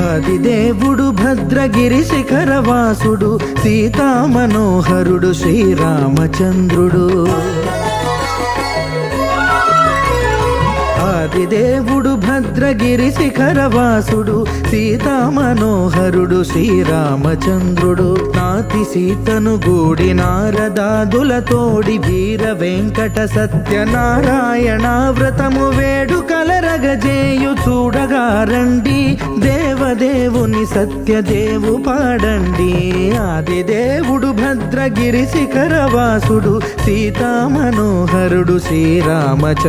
ఆదిదేవుడు భద్రగిరి శిఖరవాసుడు సీతామనోహరుడు శ్రీరామచంద్రుడు. ఆదిదేవుడు భద్రగిరి శిఖరవాసుడు సీతామనోహరుడు శ్రీరామచంద్రుడు. నాతి సీతను గూడి నారదాదుల తోడి వీర వెంకట సత్యనారాయణ వ్రతము వే కలరగజేయు చూడగా రండి. దేవదేవుని సత్యదేవు పాడండి. ఆదిదేవుడు భద్రగిరి శిఖరవాసుడు సీతామనోహరుడు శ్రీరామచంద్రుడు.